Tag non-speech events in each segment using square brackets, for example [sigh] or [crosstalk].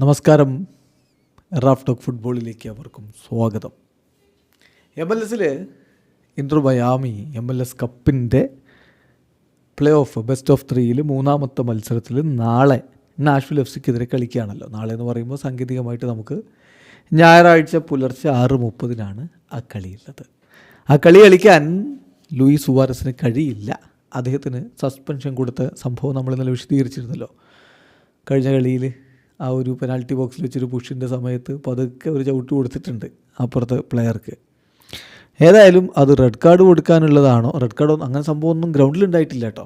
നമസ്കാരം. Raf talk ഫുട്ബോളിലേക്ക് അവർക്കും സ്വാഗതം. എം എൽ എസിൽ Inter Miami M L S കപ്പിന്റെ പ്ലേ ഓഫ് ബെസ്റ്റ് ഓഫ് ത്രീയിൽ മൂന്നാമത്തെ മത്സരത്തിൽ നാളെ നാഷ്വിൽ എഫ് സിക്കെതിരെ കളിക്കുകയാണല്ലോ. നാളെ എന്ന് പറയുമ്പോൾ സാങ്കേതികമായിട്ട് നമുക്ക് ഞായറാഴ്ച പുലർച്ചെ ആറ് മുപ്പതിനാണ് ആ കളിയുള്ളത്. ആ കളി കളിക്കാൻ ലൂയിസ് സുവാരസിന് കഴിയില്ല. അദ്ദേഹത്തിന് സസ്പെൻഷൻ കൊടുത്ത സംഭവം നമ്മൾ ഇന്നലെ വിശദീകരിച്ചിരുന്നല്ലോ. കഴിഞ്ഞ കളിയിൽ ആ ഒരു പെനാൽറ്റി ബോക്സിൽ വെച്ചൊരു പുഷിന്റെ സമയത്ത് പതുക്കെ ഒരു ചവിട്ട് കൊടുത്തിട്ടുണ്ട് അപ്പുറത്തെ പ്ലെയർക്ക് ഏതായാലും അത് റെഡ് കാർഡ് കൊടുക്കാനുള്ളതാണോ? റെഡ് കാർഡ് അങ്ങനെ സംഭവമൊന്നും ഗ്രൗണ്ടിൽ ഉണ്ടായിട്ടില്ല കേട്ടോ.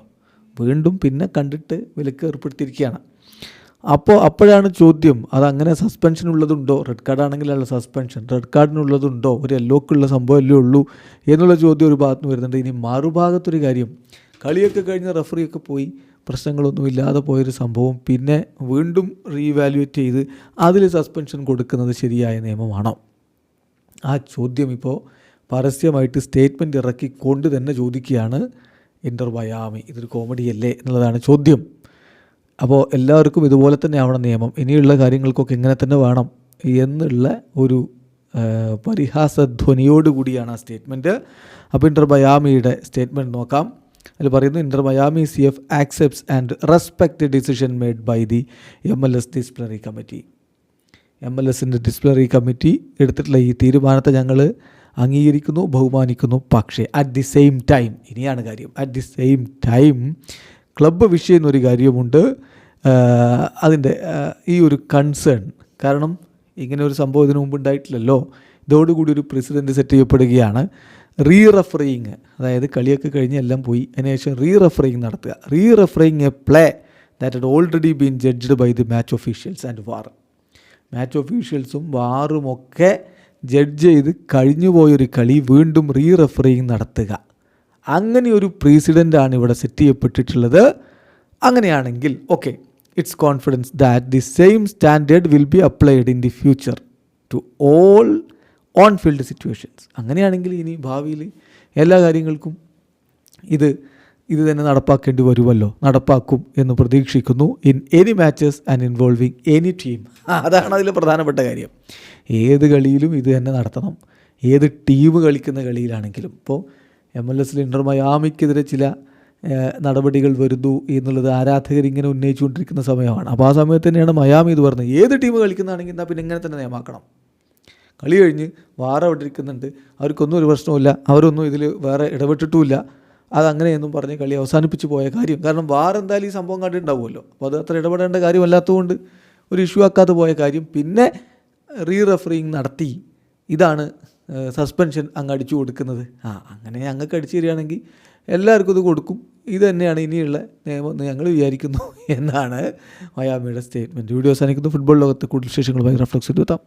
വീണ്ടും പിന്നെ കണ്ടിട്ട് വിലക്ക് ഏർപ്പെടുത്തിയിരിക്കുകയാണ്. അപ്പോൾ അപ്പോഴാണ് ചോദ്യം അത് അങ്ങനെ സസ്പെൻഷൻ ഉള്ളതുണ്ടോ റെഡ് കാർഡ് ആണെങ്കിലല്ല സസ്പെൻഷൻ റെഡ് കാർഡിനുള്ളതുണ്ടോ ഒരു യെല്ലോക്കുള്ള സംഭവമല്ലേ ഉള്ളൂ എന്നുള്ള ചോദ്യം ഒരു ഭാഗത്തുനിന്ന് വരുന്നുണ്ട്. ഇനി മറുഭാഗത്തൊരു കാര്യം കളിയൊക്കെ കഴിഞ്ഞ് റഫറിയൊക്കെ പോയി. പ്രശ്നങ്ങളൊന്നും ഇല്ലാതെ പോയൊരു സംഭവം. പിന്നെ വീണ്ടും റീവാലുവേറ്റ് ചെയ്ത് അതിൽ സസ്പെൻഷൻ കൊടുക്കുന്നത് ശരിയായ നിയമമാണോ? ആ ചോദ്യം ഇപ്പോൾ പരസ്യമായിട്ട് സ്റ്റേറ്റ്മെന്റ് ഇറക്കി കൊണ്ട് തന്നെ ചോദിക്കുകയാണ് ഇന്റർ ബയാമി ഇതൊരു കോമഡിയല്ലേ എന്നുള്ളതാണ് ചോദ്യം. അപ്പോൾ എല്ലാവർക്കും ഇതുപോലെ തന്നെ ആവണം നിയമം. ഇനിയുള്ള കാര്യങ്ങൾക്കൊക്കെ ഇങ്ങനെ തന്നെ വേണം എന്നുള്ള ഒരു പരിഹാസധ്വനിയോടുകൂടിയാണ് ആ സ്റ്റേറ്റ്മെന്റ് അപ്പോൾ ഇന്റർ ബയാമിയുടെ സ്റ്റേറ്റ്മെന്റ് നോക്കാം. അതിൽ പറയുന്നു Inter Miami C F accepts and respect decision made by the M L S disciplinary committee M L എസിന്റെ ഡിസ്പ്ലിനറി കമ്മിറ്റി എടുത്തിട്ടുള്ള ഈ തീരുമാനത്തെ ഞങ്ങൾ അംഗീകരിക്കുന്നു ബഹുമാനിക്കുന്നു. പക്ഷേ അറ്റ് ദി സെയിം ടൈം ഇനിയാണ് കാര്യം. At the same time club വിഷയം എന്നൊരു കാര്യമുണ്ട് അതിന്റെ ഈ ഒരു കൺസേൺ കാരണം ഇങ്ങനെ ഒരു സംഭവം ഇതിനു മുമ്പ് ഉണ്ടായിട്ടില്ലല്ലോ. ഇതോടുകൂടി ഒരു പ്രസിഡന്റ് സെറ്റ് ചെയ്യപ്പെടുകയാണ്. റീ റഫറിങ് അതായത് കളിയൊക്കെ കഴിഞ്ഞ് എല്ലാം പോയി. അതിനുശേഷം റീ റഫറിങ് നടത്തുക re refereeing a play that had already been judged by the match officials and VAR match ഒഫീഷ്യൽസും വാറും ഒക്കെ ജഡ്ജ് ചെയ്ത് കഴിഞ്ഞു പോയൊരു കളി വീണ്ടും റീ റഫറിങ് നടത്തുക. അങ്ങനെ ഒരു ആണ് ഇവിടെ സെറ്റ് ചെയ്യപ്പെട്ടിട്ടുള്ളത്. അങ്ങനെയാണെങ്കിൽ okay it's confidence that the same standard will be applied in the future to all on field situations അങ്ങനെയാണെങ്കിൽ ഇനി ഭാവിയിൽ എല്ലാ കാര്യങ്ങൾക്കും ഇത് ഇത് തന്നെ നടപ്പാക്കേണ്ടി വരുമല്ലോ. നടപ്പാക്കും എന്ന് പ്രതീക്ഷിക്കുന്നു. In any matches and involving any team അതാണ് അതിൽ പ്രധാനപ്പെട്ട കാര്യം. ഏത് കളിയിലും ഇത് തന്നെ നടത്തണം. ഏത് ടീം കളിക്കുന്ന കളിയിലാണെങ്കിലും. ഇപ്പോൾ എം എൽ എസിൽ ഇന്റർ മയാമിക്കെതിരെ ചില നടപടികൾ വരുന്നു എന്നുള്ളത് ആരാധകർ ഇങ്ങനെ ഉന്നയിച്ചുകൊണ്ടിരിക്കുന്ന സമയമാണ്. അപ്പോൾ ആ സമയത്ത് തന്നെയാണ് മയാമി ഇത് പറഞ്ഞത്. ഏത് ടീം കളിക്കുന്നതാണെങ്കിൽ എന്നാൽ പിന്നെ ഇങ്ങനെ തന്നെ നിയമാക്കണം. കളി കഴിഞ്ഞ് വാറ അവിടെ ഇരിക്കുന്നുണ്ട്. അവർക്കൊന്നും ഒരു പ്രശ്നവുമില്ല. അവരൊന്നും ഇതിൽ വേറെ ഇടപെട്ടിട്ടുമില്ല. അതങ്ങനെയൊന്നും പറഞ്ഞ് കളി അവസാനിപ്പിച്ച് പോയ കാര്യം. കാരണം വാർ എന്തായാലും ഈ സംഭവം കണ്ടിട്ടുണ്ടാവുമല്ലോ. അപ്പോൾ അത് അത്ര ഇടപെടേണ്ട കാര്യമല്ലാത്തതുകൊണ്ട് ഒരു ഇഷ്യൂ ആക്കാതെ പോയ കാര്യം. പിന്നെ റീ റെഫറിങ് നടത്തി. ഇതാണ് സസ്പെൻഷൻ അങ്ങ് അടിച്ചു കൊടുക്കുന്നത്. ആ അങ്ങനെ അങ്ങക്ക് അടിച്ചു തരികയാണെങ്കിൽ എല്ലാവർക്കും ഇത് കൊടുക്കും. ഇത് തന്നെയാണ് ഇനിയുള്ള നിയമം ഞങ്ങൾ വിചാരിക്കുന്നു. [laughs] എന്നാണ് മയാമിയുടെ സ്റ്റേറ്റ്മെന്റ് വീഡിയോ അവസാനിക്കുന്നു. ഫുട്ബോൾ ലോകത്തെ കൂടുതൽ വിശേഷങ്ങളുമായി റഫ്ലക്സ് എടുത്താം